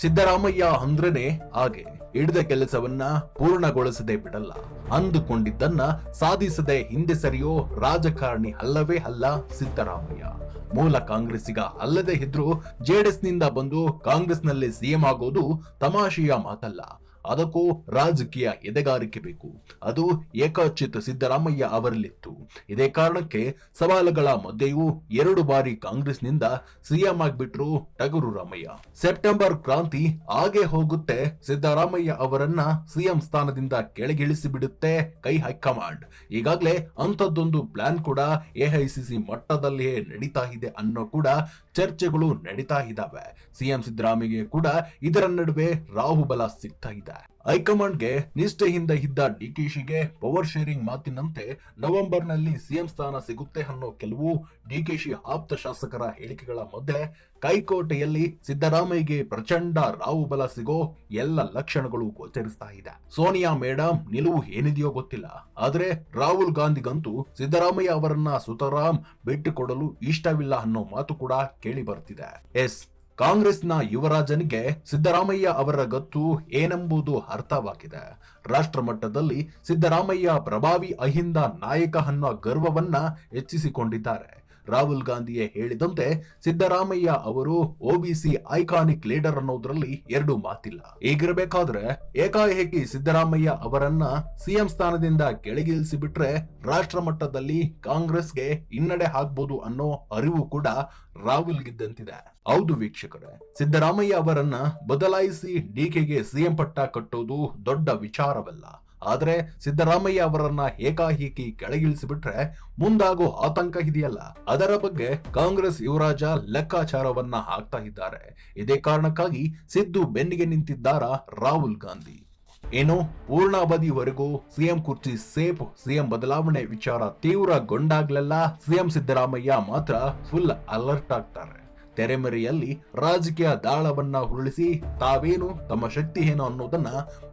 ಸಿದ್ದರಾಮಯ್ಯ ಅಂದ್ರೇನೆ ಹಾಗೆ ಹಿಡಿದ ಕೆಲಸವನ್ನ ಪೂರ್ಣಗೊಳಿಸದೆ ಬಿಡಲ್ಲ. ಅಂದುಕೊಂಡಿದ್ದನ್ನ ಸಾಧಿಸದೆ ಹಿಂದೆ ಸರಿಯೋ ರಾಜಕಾರಣಿ ಅಲ್ಲವೇ ಅಲ್ಲ ಸಿದ್ದರಾಮಯ್ಯ. ಮೂಲ ಕಾಂಗ್ರೆಸ್ಸಿಗ ಅಲ್ಲದೆ ಇದ್ರು ಜೆಡಿಎಸ್ನಿಂದ ಬಂದು ಕಾಂಗ್ರೆಸ್ನಲ್ಲಿ ಸಿಎಂ ಆಗೋದು ತಮಾಷೆಯ ಮಾತಲ್ಲ. ಅದಕ್ಕೂ ರಾಜಕೀಯ ಎದೆಗಾರಿಕೆ ಬೇಕು. ಅದು ಏಕಾಚಿತ ಸಿದ್ದರಾಮಯ್ಯ ಅವರಲ್ಲಿತ್ತು. ಇದೇ ಕಾರಣಕ್ಕೆ ಸವಾಲುಗಳ ಮಧ್ಯೆಯೂ ಎರಡು ಬಾರಿ ಕಾಂಗ್ರೆಸ್ನಿಂದ ಸಿಎಂ ಆಗಿಬಿಟ್ರು ಟಗರು ರಾಮಯ್ಯ. ಸೆಪ್ಟೆಂಬರ್ ಕ್ರಾಂತಿ ಹಾಗೆ ಹೋಗುತ್ತೆ. ಸಿದ್ದರಾಮಯ್ಯ ಅವರನ್ನ ಸಿಎಂ ಸ್ಥಾನದಿಂದ ಕೆಳಗಿಳಿಸಿ ಬಿಡುತ್ತೆ ಕೈ ಹೈಕಮಾಂಡ್. ಈಗಾಗಲೇ ಅಂಥದ್ದೊಂದು ಪ್ಲಾನ್ ಕೂಡ ಎಐಸಿಸಿ ಮಟ್ಟದಲ್ಲಿಯೇ ನಡೀತಾ ಇದೆ ಅನ್ನೋ ಕೂಡ ಚರ್ಚೆಗಳು ನಡೀತಾ ಇದ್ದಾವೆ. ಸಿಎಂ ಸಿದ್ದರಾಮಯ್ಯ ಕೂಡ ಇದರ ನಡುವೆ ರಾಹುಬಲ ಸಿಗ್ತಾ ಇದೆ. ಹೈಕಮಾಂಡ್ಗೆ ನಿಷ್ಠೆಯಿಂದ ಇದ್ದ ಡಿಕೆಶಿಗೆ ಪವರ್ ಶೇರಿಂಗ್ ಮಾತಿನಂತೆ ನವೆಂಬರ್ನಲ್ಲಿ ಸಿಎಂ ಸ್ಥಾನ ಸಿಗುತ್ತೆ ಅನ್ನೋ ಕೆಲವು ಡಿಕೆಶಿ ಆಪ್ತ ಶಾಸಕರ ಹೇಳಿಕೆಗಳ ಮಧ್ಯೆ ಕೈಕೋಟೆಯಲ್ಲಿ ಸಿದ್ದರಾಮಯ್ಯಗೆ ಪ್ರಚಂಡ ರಾಹುಬಲ ಸಿಗೋ ಎಲ್ಲ ಲಕ್ಷಣಗಳು ಗೋಚರಿಸ್ತಾ ಇದೆ. ಸೋನಿಯಾ ಮೇಡಮ್ ನಿಲುವು ಏನಿದೆಯೋ ಗೊತ್ತಿಲ್ಲ. ಆದ್ರೆ ರಾಹುಲ್ ಗಾಂಧಿಗಂತೂ ಸಿದ್ದರಾಮಯ್ಯ ಅವರನ್ನ ಸುತರಾಮ್ ಬಿಟ್ಟುಕೊಡಲು ಇಷ್ಟವಿಲ್ಲ ಅನ್ನೋ ಮಾತು ಕೂಡ ಕೇಳಿ ಬರ್ತಿದೆ. ಎಸ್. ಕಾಂಗ್ರೆಸ್ನ ಯುವರಾಜನಿಗೆ ಸಿದ್ದರಾಮಯ್ಯ ಅವರ ಗತ್ತು ಏನೆಂಬುದು ಅರ್ಥವಾಗಿದೆ. ರಾಷ್ಟ್ರ ಮಟ್ಟದಲ್ಲಿ ಸಿದ್ದರಾಮಯ್ಯ ಪ್ರಭಾವಿ ಅಹಿಂದ ನಾಯಕ ಅನ್ನೋ ಗರ್ವವನ್ನ ಹೆಚ್ಚಿಸಿಕೊಂಡಿದ್ದಾರೆ. ರಾಹುಲ್ ಗಾಂಧಿಯೇ ಹೇಳಿದಂತೆ ಸಿದ್ದರಾಮಯ್ಯ ಅವರು ಒಬಿಸಿ ಐಕಾನಿಕ್ ಲೀಡರ್ ಅನ್ನೋದ್ರಲ್ಲಿ ಎರಡು ಮಾತಿಲ್ಲ. ಹೀಗಿರಬೇಕಾದ್ರೆ ಏಕಾಏಕಿ ಸಿದ್ದರಾಮಯ್ಯ ಅವರನ್ನ ಸಿಎಂ ಸ್ಥಾನದಿಂದ ಕೆಳಗಿಳಿಸಿ ಬಿಟ್ರೆ ರಾಷ್ಟ್ರ ಮಟ್ಟದಲ್ಲಿ ಕಾಂಗ್ರೆಸ್ಗೆ ಹಿನ್ನಡೆ ಹಾಕ್ಬೋದು ಅನ್ನೋ ಅರಿವು ಕೂಡ ರಾಹುಲ್ ಗಿದ್ದಂತಿದೆ ಹೌದು ವೀಕ್ಷಕರೇ, ಸಿದ್ದರಾಮಯ್ಯ ಅವರನ್ನ ಬದಲಾಯಿಸಿ ಡಿಕೆಗೆ ಸಿಎಂ ಪಟ್ಟ ಕಟ್ಟೋದು ದೊಡ್ಡ ವಿಚಾರವಲ್ಲ. ಆದ್ರೆ ಸಿದ್ದರಾಮಯ್ಯ ಅವರನ್ನ ಏಕಾಏಕಿ ಕೆಳಗಿಳಿಸಿಬಿಟ್ರೆ ಮುಂದಾಗೋ ಆತಂಕ ಇದೆಯಲ್ಲ? ಅದರ ಬಗ್ಗೆ ಕಾಂಗ್ರೆಸ್ ಯುವರಾಜ ಲೆಕ್ಕಾಚಾರವನ್ನ ಹಾಕ್ತಾ ಇದ್ದಾರೆ. ಇದೇ ಕಾರಣಕ್ಕಾಗಿ ಸಿದ್ದು ಬೆನ್ನಿಗೆ ನಿಂತಿದ್ದಾರ ರಾಹುಲ್ ಗಾಂಧಿ. ಏನು ಪೂರ್ಣಾವಧಿವರೆಗೂ ಸಿಎಂ ಕುರ್ಚಿ ಸೇಫ್, ಸಿಎಂ ಬದಲಾವಣೆ ವಿಚಾರ ತೀವ್ರಗೊಂಡಾಗ್ಲೆಲ್ಲ ಸಿಎಂ ಸಿದ್ದರಾಮಯ್ಯ ಮಾತ್ರ ಫುಲ್ ಅಲರ್ಟ್ ಆಗ್ತಾರೆ. ತೆರೆಮರೆಯಲ್ಲಿ ರಾಜಕೀಯ ದಾಳವನ್ನ ಹುರುಳಿಸಿ ತಾವೇನು ತಮ್ಮ ಶಕ್ತಿ ಏನು ಅನ್ನೋದನ್ನ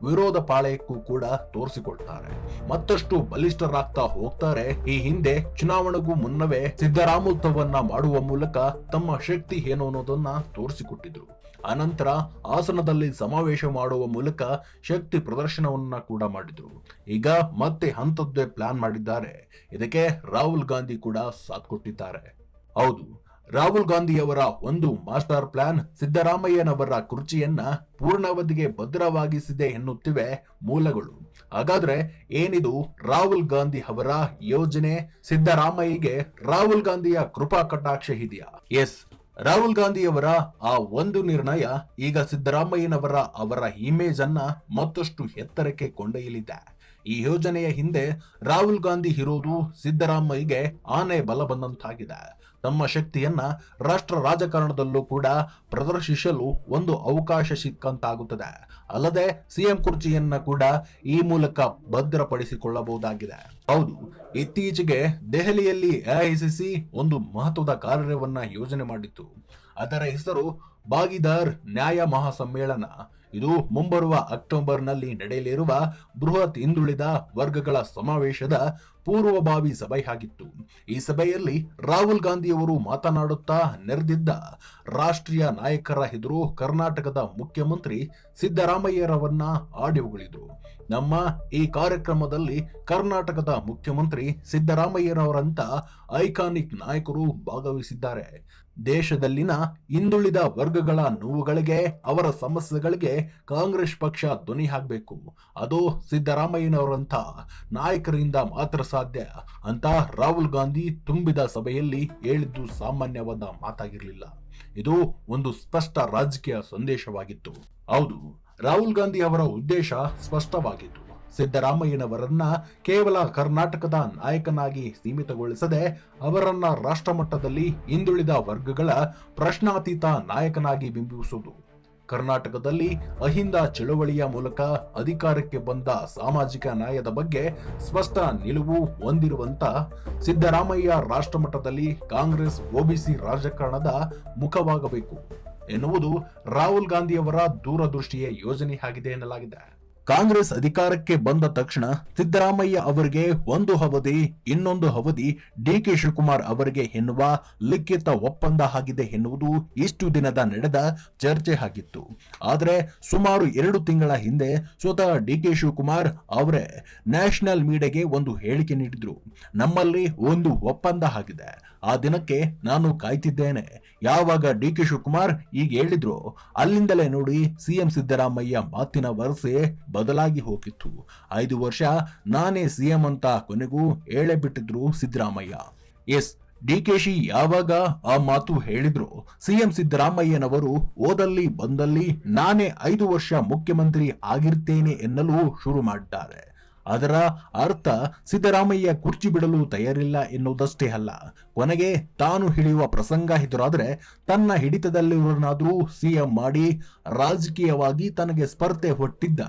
ವಿರೋಧ ಪಾಳಯಕ್ಕೂ ಕೂಡ ತೋರಿಸಿಕೊಳ್ತಾರೆ ಮತ್ತಷ್ಟು ಬಲಿಷ್ಠರಾಗ್ತಾ ಹೋಗ್ತಾರೆ. ಈ ಹಿಂದೆ ಚುನಾವಣೆಗೂ ಮುನ್ನವೇ ಸಿದ್ದರಾಮೋತ್ಸವನ್ನ ಮಾಡುವ ಮೂಲಕ ತಮ್ಮ ಶಕ್ತಿ ಏನು ಅನ್ನೋದನ್ನ ತೋರಿಸಿಕೊಟ್ಟಿದ್ರು. ಅನಂತರ ಆಸನದಲ್ಲಿ ಸಮಾವೇಶ ಮಾಡುವ ಮೂಲಕ ಶಕ್ತಿ ಪ್ರದರ್ಶನವನ್ನ ಕೂಡ ಮಾಡಿದ್ರು. ಈಗ ಮತ್ತೆ ಹಂತದ್ದೇ ಪ್ಲಾನ್ ಮಾಡಿದ್ದಾರೆ. ಇದಕ್ಕೆ ರಾಹುಲ್ ಗಾಂಧಿ ಕೂಡ ಸಾಥ್ ಕೊಟ್ಟಿದ್ದಾರೆ. ಹೌದು. ರಾಹುಲ್ ಗಾಂಧಿಯವರ ಒಂದು ಮಾಸ್ಟರ್ ಪ್ಲಾನ್ ಸಿದ್ದರಾಮಯ್ಯನವರ ಕುರ್ಚಿಯನ್ನ ಪೂರ್ಣಾವಧಿಗೆ ಭದ್ರವಾಗಿಸಿದೆ ಎನ್ನುತ್ತಿವೆ ಮೂಲಗಳು. ಹಾಗಾದ್ರೆ ಏನಿದು ರಾಹುಲ್ ಗಾಂಧಿ ಅವರ ಯೋಜನೆ? ಸಿದ್ದರಾಮಯ್ಯಗೆ ರಾಹುಲ್ ಗಾಂಧಿಯ ಕೃಪಾ ಕಟಾಕ್ಷ ಇದೆಯಾ? ಎಸ್, ರಾಹುಲ್ ಗಾಂಧಿಯವರ ಆ ಒಂದು ನಿರ್ಣಯ ಈಗ ಸಿದ್ದರಾಮಯ್ಯನವರ ಅವರ ಇಮೇಜ್ ಅನ್ನ ಮತ್ತಷ್ಟು ಎತ್ತರಕ್ಕೆ ಕೊಂಡೊಯ್ಯಲಿದೆ. ಈ ಯೋಜನೆಯ ಹಿಂದೆ ರಾಹುಲ್ ಗಾಂಧಿ ಇರೋದು ಸಿದ್ದರಾಮಯ್ಯಗೆ ಆನೆ ಬಲ ಬಂದಂತಾಗಿದೆ ತಮ್ಮ ಶಕ್ತಿಯನ್ನ ರಾಷ್ಟ್ರ ರಾಜಕಾರಣದಲ್ಲೂ ಕೂಡ ಪ್ರದರ್ಶಿಸಲು ಒಂದು ಅವಕಾಶ ಸಿಕ್ಕಂತಾಗುತ್ತದೆ. ಅಲ್ಲದೆ ಸಿಎಂ ಕುರ್ಚಿಯನ್ನ ಕೂಡ ಈ ಮೂಲಕ ಭದ್ರಪಡಿಸಿಕೊಳ್ಳಬಹುದಾಗಿದೆ. ಹೌದು, ಇತ್ತೀಚೆಗೆ ದೆಹಲಿಯಲ್ಲಿ ಎಐಸಿಸಿ ಒಂದು ಮಹತ್ವದ ಕಾರ್ಯವನ್ನ ಯೋಜನೆ ಮಾಡಿತ್ತು. ಅದರ ಹೆಸರು ಭಾಗಿದಾರ್ ನ್ಯಾಯ ಮಹಾಸಮ್ಮೇಳನ. ಇದು ಮುಂಬರುವ ಅಕ್ಟೋಬರ್ನಲ್ಲಿ ನಡೆಯಲಿರುವ ಬೃಹತ್ ಹಿಂದುಳಿದ ವರ್ಗಗಳ ಸಮಾವೇಶದ ಪೂರ್ವಭಾವಿ ಸಭೆಯಾಗಿತ್ತು ಈ ಸಭೆಯಲ್ಲಿ ರಾಹುಲ್ ಗಾಂಧಿಯವರು ಮಾತನಾಡುತ್ತಾ ನೆರೆದಿದ್ದ ರಾಷ್ಟ್ರೀಯ ನಾಯಕರ ಎದುರು ಕರ್ನಾಟಕದ ಮುಖ್ಯಮಂತ್ರಿ ಸಿದ್ದರಾಮಯ್ಯರವನ್ನ ಆಡಿ ಹೊಗಳಿದ್ರು ನಮ್ಮ ಈ ಕಾರ್ಯಕ್ರಮದಲ್ಲಿ ಕರ್ನಾಟಕದ ಮುಖ್ಯಮಂತ್ರಿ ಸಿದ್ದರಾಮಯ್ಯರವರಂತ ಐಕಾನಿಕ್ ನಾಯಕರು ಭಾಗವಹಿಸಿದ್ದಾರೆ. ದೇಶದಲ್ಲಿನ ಹಿಂದುಳಿದ ವರ್ಗಗಳ ನೋವುಗಳಿಗೆ, ಅವರ ಸಮಸ್ಯೆಗಳಿಗೆ ಕಾಂಗ್ರೆಸ್ ಪಕ್ಷ ಧ್ವನಿ ಹಾಕಬೇಕು. ಅದು ಸಿದ್ದರಾಮಯ್ಯನವರಂಥ ನಾಯಕರಿಂದ ಮಾತ್ರ ಸಾಧ್ಯ ಅಂತ ರಾಹುಲ್ ಗಾಂಧಿ ತುಂಬಿದ ಸಭೆಯಲ್ಲಿ ಹೇಳಿದ್ದು ಸಾಮಾನ್ಯವಾದ ಮಾತಾಗಿರಲಿಲ್ಲ. ಇದು ಒಂದು ಸ್ಪಷ್ಟ ರಾಜಕೀಯ ಸಂದೇಶವಾಗಿತ್ತು. ಹೌದು, ರಾಹುಲ್ ಗಾಂಧಿ ಅವರ ಉದ್ದೇಶ ಸ್ಪಷ್ಟವಾಗಿತ್ತು. ಸಿದ್ದರಾಮಯ್ಯನವರನ್ನ ಕೇವಲ ಕರ್ನಾಟಕದ ನಾಯಕನಾಗಿ ಸೀಮಿತಗೊಳಿಸದೆ ಅವರನ್ನ ರಾಷ್ಟ್ರಮಟ್ಟದಲ್ಲಿ ಹಿಂದುಳಿದ ವರ್ಗಗಳ ಪ್ರಶ್ನಾತೀತ ನಾಯಕನಾಗಿ ಬಿಂಬಿಸುವುದು. ಕರ್ನಾಟಕದಲ್ಲಿ ಅಹಿಂದ ಚಳುವಳಿಯ ಮೂಲಕ ಅಧಿಕಾರಕ್ಕೆ ಬಂದ ಸಾಮಾಜಿಕ ನ್ಯಾಯದ ಬಗ್ಗೆ ಸ್ಪಷ್ಟ ನಿಲುವು ಹೊಂದಿರುವಂತ ಸಿದ್ದರಾಮಯ್ಯ ರಾಷ್ಟ್ರಮಟ್ಟದಲ್ಲಿ ಕಾಂಗ್ರೆಸ್ ಒಬಿಸಿ ರಾಜಕಾರಣದ ಮುಖವಾಗಬೇಕು ಎನ್ನುವುದು ರಾಹುಲ್ ಗಾಂಧಿಯವರ ದೂರದೃಷ್ಟಿಯ ಯೋಜನೆ ಆಗಿದೆ ಎನ್ನಲಾಗಿದೆ. ಕಾಂಗ್ರೆಸ್ ಅಧಿಕಾರಕ್ಕೆ ಬಂದ ತಕ್ಷಣ ಸಿದ್ದರಾಮಯ್ಯ ಅವರಿಗೆ ಒಂದು ಅವಧಿ, ಇನ್ನೊಂದು ಅವಧಿ ಡಿ ಕೆ ಶಿವಕುಮಾರ್ ಅವರಿಗೆ ಎನ್ನುವ ಲಿಖಿತ ಒಪ್ಪಂದ ಆಗಿದೆ ಎನ್ನುವುದು ಇಷ್ಟು ದಿನದ ನಡೆದ ಚರ್ಚೆ ಆಗಿತ್ತು. ಆದರೆ ಸುಮಾರು ಎರಡು ತಿಂಗಳ ಹಿಂದೆ ಸ್ವತಃ ಡಿ ಕೆ ಶಿವಕುಮಾರ್ ಅವರೇ ನ್ಯಾಷನಲ್ ಮೀಡಿಯಾಗೆ ಒಂದು ಹೇಳಿಕೆ ನೀಡಿದ್ರು. ನಮ್ಮಲ್ಲಿ ಒಂದು ಒಪ್ಪಂದ ಆಗಿದೆ. ಆ ದಿನಕ್ಕೆ ನಾನು ಕಾಯ್ತಿದ್ದೇನೆ. ಯಾವಾಗ ಡಿ ಕೆ ಶಿವಕುಮಾರ್ ಈಗ ಹೇಳಿದ್ರು ಅಲ್ಲಿಂದಲೇ ನೋಡಿ ಸಿಎಂ ಸಿದ್ದರಾಮಯ್ಯ ಮಾತಿನ ವರಸೆ ಬದಲಾಗಿ ಹೋಗಿತ್ತು. ಐದು ವರ್ಷ ನಾನೇ ಸಿಎಂ ಅಂತ ಕೊನೆಗೂ ಹೇಳೇ ಬಿಟ್ಟಿದ್ರು Siddaramaiah. S, D K she ಯಾವಾಗ ಆ ಮಾತು ಹೇಳಿದ್ರು ಸಿಎಂ ಸಿದ್ದರಾಮಯ್ಯನವರು ಓದಲ್ಲಿ ಬಂದಲ್ಲಿ ನಾನೇ ಐದು ವರ್ಷ ಮುಖ್ಯಮಂತ್ರಿ ಆಗಿರ್ತೇನೆ ಎನ್ನಲು ಶುರು ಮಾಡಿದ್ದಾರೆ. ಅದರ ಅರ್ಥ ಸಿದ್ದರಾಮಯ್ಯ ಕುರ್ಚಿ ಬಿಡಲು ತಯಾರಿಲ್ಲ ಎನ್ನುವುದಷ್ಟೇ ಅಲ್ಲ. ಕೊನೆಗೆ ತಾನು ಹಿಡಿಯುವ ಪ್ರಸಂಗ ಎದುರಾದರೆ ತನ್ನ ಹಿಡಿತದಲ್ಲಿರುವನಾದರೂ ಸಿಎಂ ಮಾಡಿ ರಾಜಕೀಯವಾಗಿ ತನಗೆ ಸ್ಪರ್ಧೆ ಹೊಟ್ಟಿದ್ದ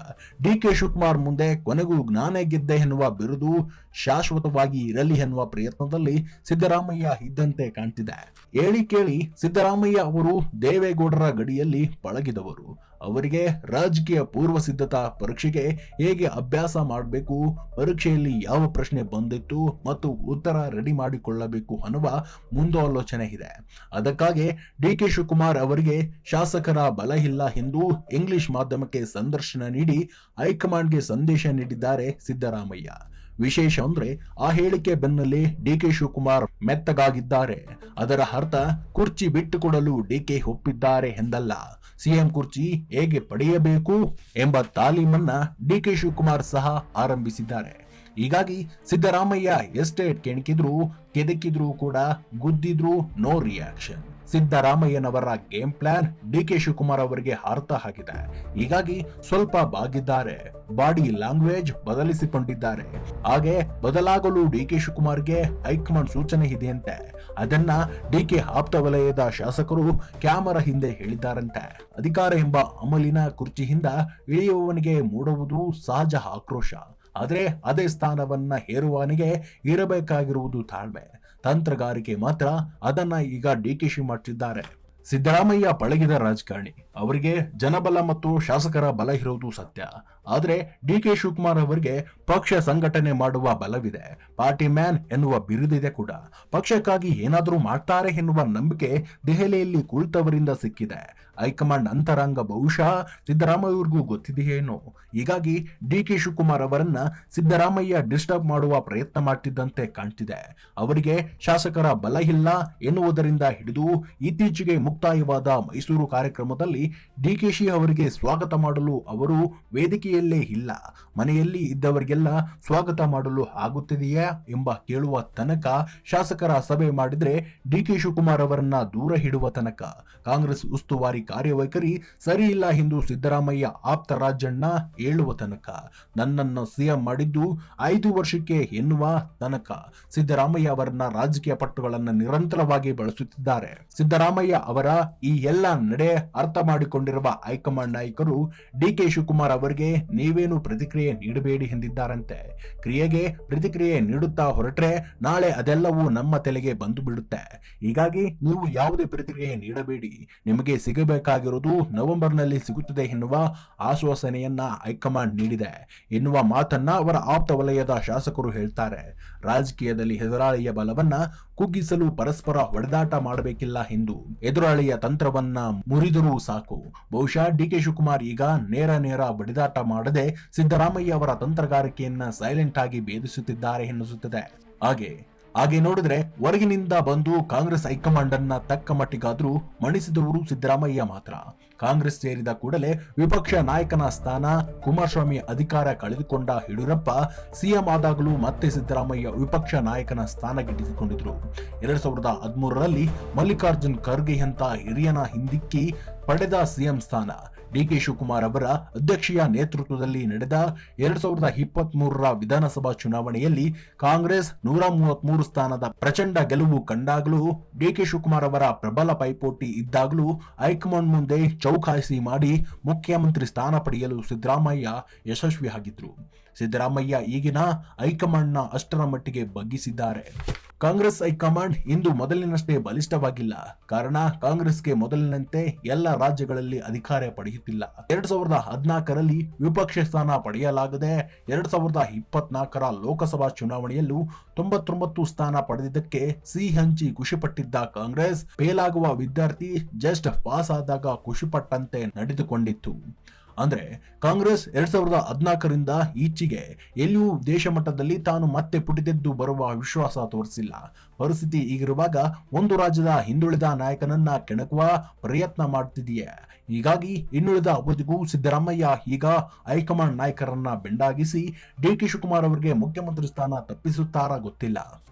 ಡಿ ಕೆ ಶಿವಕುಮಾರ್ ಮುಂದೆ ಕೊನೆಗೂ ಜ್ಞಾನ ಗೆದ್ದೆ ಎನ್ನುವ ಬಿರುದು ಶಾಶ್ವತವಾಗಿ ಇರಲಿ ಎನ್ನುವ ಪ್ರಯತ್ನದಲ್ಲಿ ಸಿದ್ದರಾಮಯ್ಯ ಇದ್ದಂತೆ ಕಾಣ್ತಿದೆ. ಹೇಳಿ ಕೇಳಿ ಸಿದ್ದರಾಮಯ್ಯ ಅವರು ದೇವೇಗೌಡರ ಗಡಿಯಲ್ಲಿ ಪಳಗಿದವರು. ಅವರಿಗೆ ರಾಜಕೀಯ ಪೂರ್ವ ಸಿದ್ಧತಾ ಪರೀಕ್ಷೆಗೆ ಹೇಗೆ ಅಭ್ಯಾಸ ಮಾಡಬೇಕು, ಪರೀಕ್ಷೆಯಲ್ಲಿ ಯಾವ ಪ್ರಶ್ನೆ ಬಂದಿತ್ತು ಮತ್ತು ಉತ್ತರ ರೆಡಿ ಮಾಡಿಕೊಳ್ಳಬೇಕು ಅನ್ನುವ ಮುಂದಾಲೋಚನೆ ಇದೆ. ಅದಕ್ಕಾಗಿ ಡಿ ಕೆ ಶಿವಕುಮಾರ್ ಅವರಿಗೆ ಶಾಸಕರ ಬಲ ಇಲ್ಲ ಎಂದು ಇಂಗ್ಲಿಷ್ ಮಾಧ್ಯಮಕ್ಕೆ ಸಂದರ್ಶನ ನೀಡಿ ಹೈಕಮಾಂಡ್ಗೆ ಸಂದೇಶ ನೀಡಿದ್ದಾರೆ ಸಿದ್ದರಾಮಯ್ಯ. ವಿಶೇಷ ಅಂದ್ರೆ ಆ ಹೇಳಿಕೆ ಬೆನ್ನಲ್ಲೇ ಡಿ ಕೆ ಶಿವಕುಮಾರ್ ಮೆತ್ತಗಾಗಿದ್ದಾರೆ. ಅದರ ಅರ್ಥ ಕುರ್ಚಿ ಬಿಟ್ಟುಕೊಡಲು ಡಿಕೆ ಒಪ್ಪಿದ್ದಾರೆ ಎಂದಲ್ಲ. ಸಿಎಂ ಕುರ್ಚಿ ಹೇಗೆ ಪಡೆಯಬೇಕು ಎಂಬ ತಾಲೀಮನ್ನ ಡಿ ಕೆ ಶಿವಕುಮಾರ್ ಸಹ ಆರಂಭಿಸಿದ್ದಾರೆ. ಹೀಗಾಗಿ ಸಿದ್ದರಾಮಯ್ಯ ಎಸ್ಟೇಟ್ ಕೆಣಕಿದ್ರು, ಕೆದಕಿದ್ರು ಕೂಡ ಗುದ್ದಿದ್ರು, ನೋ ರಿಯಾಕ್ಷನ್ ಸಿದ್ದರಾಮಯ್ಯನವರ game plan D K Shivakumar ಅವರಿಗೆ ಅರ್ಥ ಆಗಿದೆ. ಹೀಗಾಗಿ ಸ್ವಲ್ಪ ಬಾಗಿದ್ದಾರೆ. ಬಾಡಿ ಲ್ಯಾಂಗ್ವೇಜ್ ಬದಲಿಸಿಕೊಂಡಿದ್ದಾರೆ. ಹಾಗೆ ಬದಲಾಗಲು ಡಿ ಕೆ ಶಿವಕುಮಾರ್ಗೆ ಹೈಕಮಾಂಡ್ ಸೂಚನೆ ಇದೆಯಂತೆ. ಅದನ್ನ ಡಿ ಕೆ ಆಪ್ತ ವಲಯದ ಶಾಸಕರು ಕ್ಯಾಮರಾ ಹಿಂದೆ ಹೇಳಿದ್ದಾರಂತೆ. ಅಧಿಕಾರ ಎಂಬ ಅಮಲಿನ ಕುರ್ಚಿಯಿಂದ ಇಳಿಯುವವನಿಗೆ ಮೂಡುವುದು ಸಹಜ ಆಕ್ರೋಶ. ಆದರೆ ಅದೇ ಸ್ಥಾನವನ್ನ ಹೇರುವವನಿಗೆ ಇರಬೇಕಾಗಿರುವುದು ತಾಳ್ಮೆ. ತಂತ್ರಗಾರಿಕೆ ಮಾತ್ರ ಅದನ್ನ ಈಗ ಡಿಕೆಶಿ ಮಾಡ್ತಿದ್ದಾರೆ. ಸಿದ್ದರಾಮಯ್ಯ ಪಳಗಿದ ರಾಜಕಾರಣಿ. ಅವರಿಗೆ ಜನಬಲ ಮತ್ತು ಶಾಸಕರ ಬಲ ಇರೋದು ಸತ್ಯ. ಆದರೆ ಡಿ ಕೆ ಶಿವಕುಮಾರ್ ಅವರಿಗೆ ಪಕ್ಷ ಸಂಘಟನೆ ಮಾಡುವ ಬಲವಿದೆ. ಪಾರ್ಟಿ ಮ್ಯಾನ್ ಎನ್ನುವ ಬಿರುದಿದೆ ಕೂಡ. ಪಕ್ಷಕ್ಕಾಗಿ ಏನಾದರೂ ಮಾಡ್ತಾರೆ ಎನ್ನುವ ನಂಬಿಕೆ ದೆಹಲಿಯಲ್ಲಿ ಕುಳಿತವರಿಂದ ಸಿಕ್ಕಿದೆ. ಹೈಕಮಾಂಡ್ ಅಂತರಂಗ ಬಹುಶಃ ಸಿದ್ದರಾಮಯ್ಯವ್ರಿಗೂ ಗೊತ್ತಿದೆಯೇನೋ. ಹೀಗಾಗಿ ಡಿ ಕೆ ಶಿವಕುಮಾರ್ ಅವರನ್ನ ಸಿದ್ದರಾಮಯ್ಯ ಡಿಸ್ಟರ್ಬ್ ಮಾಡುವ ಪ್ರಯತ್ನ ಮಾಡ್ತಿದ್ದಂತೆ ಕಾಣ್ತಿದೆ. ಅವರಿಗೆ ಶಾಸಕರ ಬಲ ಇಲ್ಲ ಎನ್ನುವುದರಿಂದ ಹಿಡಿದು ಇತ್ತೀಚೆಗೆ ಮುಕ್ತಾಯವಾದ ಮೈಸೂರು ಕಾರ್ಯಕ್ರಮದಲ್ಲಿ ಡಿಕೆಶಿ ಅವರಿಗೆ ಸ್ವಾಗತ ಮಾಡಲು ಅವರು ವೇದಿಕೆಯಲ್ಲೇ ಇಲ್ಲ. ಮನೆಯಲ್ಲಿ ಇದ್ದವರಿಗೆಲ್ಲ ಸ್ವಾಗತ ಮಾಡಲು ಆಗುತ್ತಿದೆಯಾ ಎಂಬ ಕೇಳುವ ತನಕ ಶಾಸಕರ ಸಭೆ ಮಾಡಿದ್ರೆ ಡಿಕೆ ಶಿವಕುಮಾರ್ ಅವರನ್ನ ದೂರ ಇಡುವ ತನಕ ಕಾಂಗ್ರೆಸ್ ಉಸ್ತುವಾರಿ ಕಾರ್ಯವೈಖರಿ ಸರಿ ಇಲ್ಲ ಎಂದು ಸಿದ್ದರಾಮಯ್ಯ ಆಪ್ತ ರಾಜಣ್ಣ ಹೇಳುವ ತನಕ. ನನ್ನನ್ನು ಸಿಎಂ ಮಾಡಿದ್ದು ಐದು ವರ್ಷಕ್ಕೆ ಎನ್ನುವ ತನಕ. ಸಿದ್ದರಾಮಯ್ಯ ಅವರನ್ನ ರಾಜಕೀಯ ಪಟ್ಟುಗಳನ್ನ ನಿರಂತರವಾಗಿ ಬಳಸುತ್ತಿದ್ದಾರೆ. ಸಿದ್ದರಾಮಯ್ಯ ಅವರ ಈ ಎಲ್ಲ ನಡೆ ಅರ್ಥ ಮಾಡಿಕೊಂಡಿರುವ ಹೈಕಮಾಂಡ್ ನಾಯಕರು ಡಿ ಕೆ ಶಿವಕುಮಾರ್ ಅವರಿಗೆ ನೀವೇನು ಪ್ರತಿಕ್ರಿಯೆ ನೀಡಬೇಡಿ ಎಂದಿದ್ದಾರಂತೆ. ಕ್ರಿಯೆಗೆ ಪ್ರತಿಕ್ರಿಯೆ ನೀಡುತ್ತಾ ಹೊರಟ್ರೆ ನಾಳೆ ಅದೆಲ್ಲವೂ ನಮ್ಮ ತಲೆಗೆ ಬಂದು ಬಿಡುತ್ತೆ. ಹೀಗಾಗಿ ನೀವು ಯಾವುದೇ ಪ್ರತಿಕ್ರಿಯೆ ನೀಡಬೇಡಿ. ನಿಮಗೆ ಸಿಗಬೇಕಾಗಿರುವುದು ನವೆಂಬರ್ನಲ್ಲಿ ಸಿಗುತ್ತದೆ ಎನ್ನುವ ಆಶ್ವಾಸನೆಯನ್ನ ಹೈಕಮಾಂಡ್ ನೀಡಿದೆ. ಎನ್ನುವ ಮಾತನ್ನ ಅವರ ಆಪ್ತ ವಲಯದ ಶಾಸಕರು ಹೇಳ್ತಾರೆ. ರಾಜಕೀಯದಲ್ಲಿ ಎದುರಾಳಿಯ ಬಲವನ್ನ ಕುಗ್ಗಿಸಲು ಪರಸ್ಪರ ಹೊಡೆದಾಟ ಮಾಡಬೇಕಿಲ್ಲ ಎಂದು ಎದುರಾಳಿಯ ತಂತ್ರವನ್ನ ಮುರಿದರೂ ಸಾಕು. ಬಹುಶಃ ಡಿ ಕೆ ಶಿವಕುಮಾರ್ ಈಗ ನೇರ ನೇರ ಬಡಿದಾಟ ಮಾಡದೆ ಸಿದ್ದರಾಮಯ್ಯ ಅವರ ತಂತ್ರಗಾರಿಕೆಯನ್ನ ಸೈಲೆಂಟ್ ಆಗಿ ಭೇದಿಸುತ್ತಿದ್ದಾರೆ ಎನ್ನಿಸುತ್ತದೆ. ಹಾಗೆ ಹಾಗೆ ನೋಡಿದ್ರೆ ಹೊರಗಿನಿಂದ ಬಂದು ಕಾಂಗ್ರೆಸ್ ಹೈಕಮಾಂಡ್ ಅನ್ನ ತಕ್ಕ ಮಟ್ಟಿಗಾದ್ರೂ ಮಣಿಸಿದವರು ಸಿದ್ದರಾಮಯ್ಯ ಮಾತ್ರ. ಕಾಂಗ್ರೆಸ್ ಸೇರಿದ ಕೂಡಲೇ ವಿಪಕ್ಷ ನಾಯಕನ ಸ್ಥಾನ ಕುಮಾರಸ್ವಾಮಿ ಅಧಿಕಾರ ಕಳೆದುಕೊಂಡ ಯಡಿಯೂರಪ್ಪ ಸಿಎಂ ಆದಾಗಲೂ ಮತ್ತೆ ಸಿದ್ದರಾಮಯ್ಯ ವಿಪಕ್ಷ ನಾಯಕನ ಸ್ಥಾನ ಗಿಟ್ಟಿಸಿಕೊಂಡಿದ್ರು. ಎರಡ್ ಸಾವಿರದ ಹದಿಮೂರರಲ್ಲಿ ಮಲ್ಲಿಕಾರ್ಜುನ್ ಖರ್ಗೆ ಅಂತ ಹಿರಿಯನ ಹಿಂದಿಕ್ಕಿ ಪಡೆದ ಸಿಎಂ ಸ್ಥಾನ. ಡಿಕೆ ಶಿವಕುಮಾರ್ ಅವರ ಅಧ್ಯಕ್ಷೀಯ ನೇತೃತ್ವದಲ್ಲಿ ನಡೆದ ಎರಡ್ ಸಾವಿರದ ಇಪ್ಪತ್ತ್ ಮೂರರ ವಿಧಾನಸಭಾ ಚುನಾವಣೆಯಲ್ಲಿ ಕಾಂಗ್ರೆಸ್ ನೂರ ಮೂವತ್ಮೂರು ಸ್ಥಾನದ ಪ್ರಚಂಡ ಗೆಲುವು ಕಂಡಾಗಲೂ ಡಿಕೆ ಶಿವಕುಮಾರ್ ಅವರ ಪ್ರಬಲ ಪೈಪೋಟಿ ಇದ್ದಾಗಲೂ ಹೈಕಮಾಂಡ್ ಮುಂದೆ ಚೌಕಾಸಿ ಮಾಡಿ ಮುಖ್ಯಮಂತ್ರಿ ಸ್ಥಾನ ಪಡೆಯಲು ಸಿದ್ದರಾಮಯ್ಯ ಯಶಸ್ವಿಯಾಗಿದ್ರು. ಸಿದ್ದರಾಮಯ್ಯ ಈಗಿನ ಹೈಕಮಾಂಡ್ನ ಅಷ್ಟರ ಮಟ್ಟಿಗೆ ಬಗ್ಗಿಸಿದ್ದಾರೆ. ಕಾಂಗ್ರೆಸ್ ಹೈಕಮಾಂಡ್ ಇಂದು ಮೊದಲಿನಷ್ಟೇ ಬಲಿಷ್ಠವಾಗಿಲ್ಲ. ಕಾರಣ, ಕಾಂಗ್ರೆಸ್ಗೆ ಮೊದಲಿನಂತೆ ಎಲ್ಲ ರಾಜ್ಯಗಳಲ್ಲಿ ಅಧಿಕಾರ ಪಡೆಯುತ್ತಿಲ್ಲ. ಎರಡ್ ಸಾವಿರದ ಹದಿನಾಲ್ಕರಲ್ಲಿ ವಿಪಕ್ಷ ಸ್ಥಾನ ಪಡೆಯಲಾಗದೆ ಎರಡ್ ಸಾವಿರದ ಇಪ್ಪತ್ನಾಲ್ಕರ ಲೋಕಸಭಾ ಚುನಾವಣೆಯಲ್ಲೂ ತೊಂಬತ್ತೊಂಬತ್ತು ಸ್ಥಾನ ಪಡೆದಿದ್ದಕ್ಕೆ ಸಿಹಿ ಹಂಚಿ ಖುಷಿಪಟ್ಟಿದ್ದ ಕಾಂಗ್ರೆಸ್, ಫೇಲಾಗುವ ವಿದ್ಯಾರ್ಥಿ ಜಸ್ಟ್ ಪಾಸ್ ಆದಾಗ ಖುಷಿಪಟ್ಟಂತೆ ನಡೆದುಕೊಂಡಿತ್ತು. ಅಂದ್ರೆ ಕಾಂಗ್ರೆಸ್ ಎರಡ್ ಸಾವಿರದ ಹದಿನಾಲ್ಕರಿಂದ ಈಚೆಗೆ ಎಲ್ಲಿಯೂ ದೇಶ ಮಟ್ಟದಲ್ಲಿ ತಾನು ಮತ್ತೆ ಪುಟಿದೆದ್ದು ಬರುವ ವಿಶ್ವಾಸ ತೋರಿಸಿಲ್ಲ. ಪರಿಸ್ಥಿತಿ ಈಗಿರುವಾಗ ಒಂದು ರಾಜ್ಯದ ಹಿಂದುಳಿದ ನಾಯಕನನ್ನ ಕೆಣಕುವ ಪ್ರಯತ್ನ ಮಾಡ್ತಿದೆಯೇ. ಹೀಗಾಗಿ ಇನ್ನುಳಿದ ಅವಧಿಗೂ ಸಿದ್ದರಾಮಯ್ಯ ಈಗ ಹೈಕಮಾಂಡ್ ನಾಯಕರನ್ನ ಬೆಂಡಾಗಿಸಿ ಡಿ ಕೆ ಶಿವಕುಮಾರ್ ಅವರಿಗೆ ಮುಖ್ಯಮಂತ್ರಿ ಸ್ಥಾನ ತಪ್ಪಿಸುತ್ತಾರಾ ಗೊತ್ತಿಲ್ಲ.